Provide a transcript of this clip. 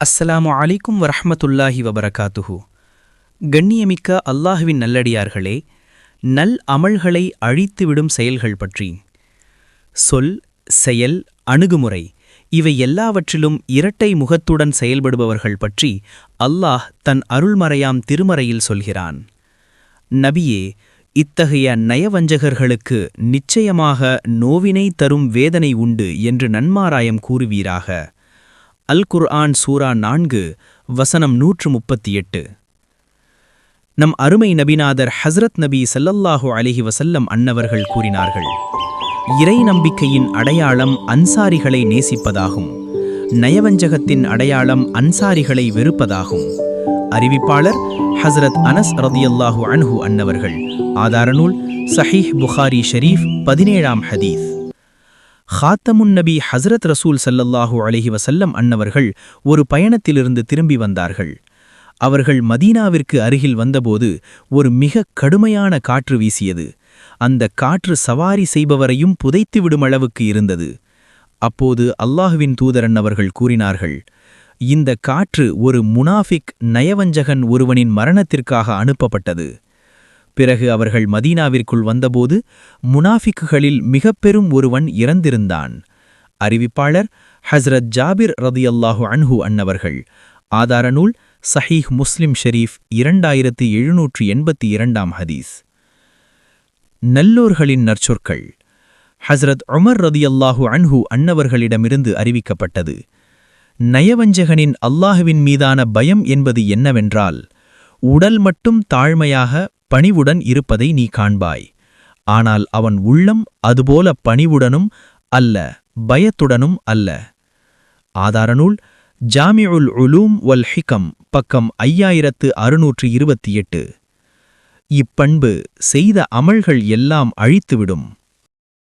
அஸ்ஸலாமு அலைக்கும் வரஹமத்துல்லாஹி வபரகாத்துஹு. கண்ணியமிக்க அல்லாஹுவின் நல்லடியார்களே நல் அமல்களை அழித்துவிடும் செயல்கள் பற்றி. சொல் செயல் அணுகுமுறை இவை எல்லாவற்றிலும் இரட்டை முகத்துடன் செயல்படுபவர்கள் பற்றி அல்லாஹ் தன் அருள்மறையாம் திருமறையில் சொல்கிறான். நபியே இத்தகைய நயவஞ்சகர்களுக்கு நிச்சயமாக நோவினை தரும் வேதனை உண்டு என்று நன்மாராயம் கூறுவீராக. அல் குர்ஆன் சூரா நான்கு வசனம் நூற்று முப்பத்தி எட்டு நம் அருமை நபிநாதர் ஹஸ்ரத் நபி சல்லல்லாஹு அலிஹி வசல்லம் அன்னவர்கள் கூறினார்கள் இறை நம்பிக்கையின் அடையாளம் அன்சாரிகளை நேசிப்பதாகும். நயவஞ்சகத்தின் அடையாளம் அன்சாரிகளை வெறுப்பதாகும். அறிவிப்பாளர் ஹஸ்ரத் அனஸ் ரதியல்லாஹு அன்ஹு அன்னவர்கள். ஆதார நூல் சஹீஹ் புகாரி ஷரீஃப் பதினேழாம் ஹதீஸ். ஹாத்தமுன் நபி ஹஸ்ரத் ரசூல் சல்லல்லாஹு அலஹி வசல்லம் அன்னவர்கள் ஒரு பயணத்திலிருந்து திரும்பி வந்தார்கள். அவர்கள் மதீனாவிற்கு அருகில் வந்தபோது ஒரு மிக கடுமையான காற்று வீசியது. அந்த காற்று சவாரி செய்பவரையும் புதைத்துவிடும் அளவுக்கு இருந்தது. அப்போது அல்லாஹுவின் தூதரன் அவர்கள் கூறினார்கள் இந்த காற்று ஒரு முனாஃபிக் நயவஞ்சகன் ஒருவனின் மரணத்திற்காக அனுப்பப்பட்டது. பிறகு அவர்கள் மதீனாவிற்குள் வந்தபோது முனாஃபிக்குகளில் மிக பெரும் ஒருவன் இறந்திருந்தான். அறிவிப்பாளர் ஹஸ்ரத் ஜாபிர் ரதியல்லாஹு அன்ஹு அன்னவர்கள். ஆதார நூல் சஹீஹ் முஸ்லிம் ஷெரீஃப் இரண்டாயிரத்து எழுநூற்று எண்பத்தி இரண்டாம் ஹதீஸ். நல்லோர்களின் நற்சொற்கள். ஹஸ்ரத் உமர் ரதியல்லாஹு அன்ஹு அன்னவர்களிடமிருந்து அறிவிக்கப்பட்டது. நயவஞ்சகனின் அல்லாஹுவின் மீதான பயம் என்பது என்னவென்றால் உடல் மட்டும் தாழ்மையாக பணிவுடன் இருப்பதை நீ காண்பாய். ஆனால் அவன் உள்ளம் அதுபோல பணிவுடனும் அல்ல பயத்துடனும் அல்ல. ஆதாரநூல் ஜாமியுல் உலூம் வல் ஹிகம் பக்கம் ஐயாயிரத்து அறுநூற்று இருபத்தி எட்டு. இப்பண்பு செய்த அமல்கள் எல்லாம் அழித்துவிடும்.